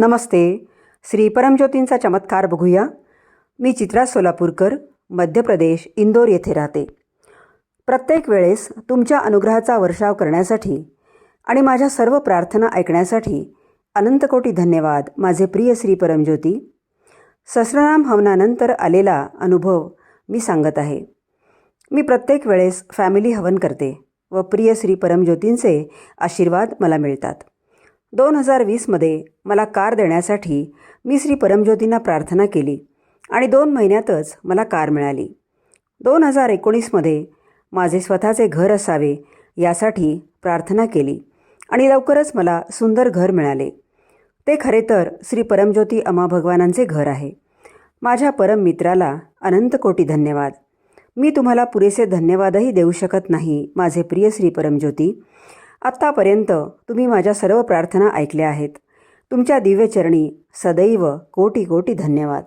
नमस्ते. श्री परमज्योतींचा चमत्कार बघूया. मी चित्रा सोलापूरकर मध्य प्रदेश इंदोर येथे राहते. प्रत्येक वेळेस तुमच्या अनुग्रहाचा वर्षाव करण्यासाठी आणि माझ्या सर्व प्रार्थना ऐकण्यासाठी अनंतकोटी धन्यवाद माझे प्रिय श्री परमज्योती. सहस्रनाम हवनानंतर आलेला अनुभव मी सांगत आहे. मी प्रत्येक वेळेस फॅमिली हवन करते व प्रिय श्री परमज्योतींचे आशीर्वाद मला मिळतात. दोन हजार वीसमध्ये मला कार देण्यासाठी मी श्री परमज्योतींना प्रार्थना केली आणि दोन महिन्यातच मला कार मिळाली. दोन हजार एकोणीसमध्ये माझे स्वतःचे घर असावे यासाठी प्रार्थना केली आणि लवकरच मला सुंदर घर मिळाले. ते खरे तर श्री परमज्योती अमा भगवानांचे घर आहे. माझ्या परम मित्राला अनंत कोटी धन्यवाद. मी तुम्हाला पुरेसे धन्यवादही देऊ शकत नाही माझे प्रिय श्री परमज्योती. आत्तापर्यंत तुम्ही माझ्या सर्व प्रार्थना ऐकल्या आहेत. तुमच्या दिव्यचरणी सदैव कोटी कोटी धन्यवाद.